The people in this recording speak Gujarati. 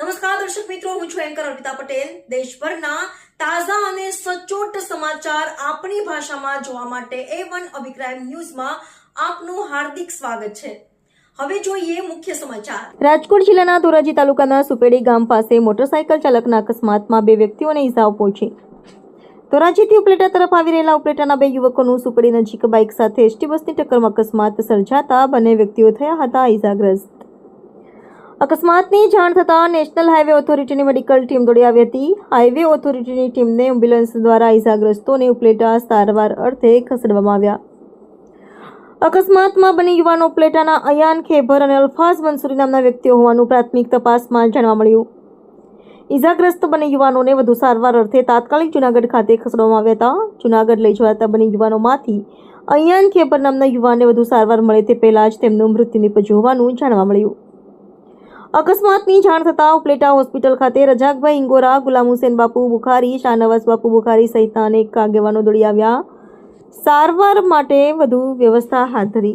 નમસ્કાર, દર્શક મિત્રો, હું છું એન્કર અર્પિતા પટેલ. દેશભરના તાજા અને સચોટ સમાચાર આપણી ભાષામાં જોવા માટે એ વન અભિક્રાઇમ ન્યૂઝમાં આપનું હાર્દિક સ્વાગત છે. હવે જોઈએ મુખ્ય સમાચાર. રાજકોટ જિલ્લાના ધોરાજી તાલુકાના સુપેડી ગામ પાસે મોટરસાયકલ ચાલકના અકસ્માતમાં બે વ્યક્તિઓને ઇજાઓ પહોંચી. ધોરાજીથી ઉપલેટા તરફ આવી રહેલા ઉપલેટાના બે યુવકોનું સુપડી નજીક બાઇક સાથે એસટી બસની ટક્કરમાં અકસ્માત સર્જાતા બંને વ્યક્તિઓ થયા હતા ઈજાગ્રસ્ત. અકસ્માતની જાણ થતાં નેશનલ હાઈવે ઓથોરિટીની મેડિકલ ટીમ દોડી આવી હતી. હાઈવે ઓથોરિટીની ટીમને એમ્બ્યુલન્સ દ્વારા ઇજાગ્રસ્તોને ઉપલેટા સારવાર અર્થે ખસેડવામાં આવ્યા. અકસ્માતમાં બંને યુવાનો ઉપલેટાના અયાન ખેભર અને અલ્ફાઝ મંસૂરી નામના વ્યક્તિઓ હોવાનું પ્રાથમિક તપાસમાં જાણવા મળ્યું. ઇજાગ્રસ્ત બંને યુવાનોને વધુ સારવાર અર્થે તાત્કાલિક જુનાગઢ ખાતે ખસેડવામાં આવ્યા હતા. જુનાગઢ લઈ જવાતા બંને યુવાનોમાંથી અયાન ખેબર નામના યુવાનને વધુ સારવાર મળે તે પહેલાં જ તેમનું મૃત્યુ નિપજ્યું હોવાનું જાણવા મળ્યું. અકસ્માતની જાણ થતાં ઉપલેટા હોસ્પિટલ ખાતે રજાકભાઈ ઇંગોરા, ગુલામ હુસેન બાપુ બુખારી, શાહનવાઝ બાપુ બુખારી સહિતના અનેક આગેવાનો દોડી આવ્યા. સારવાર માટે વધુ વ્યવસ્થા હાથ ધરી.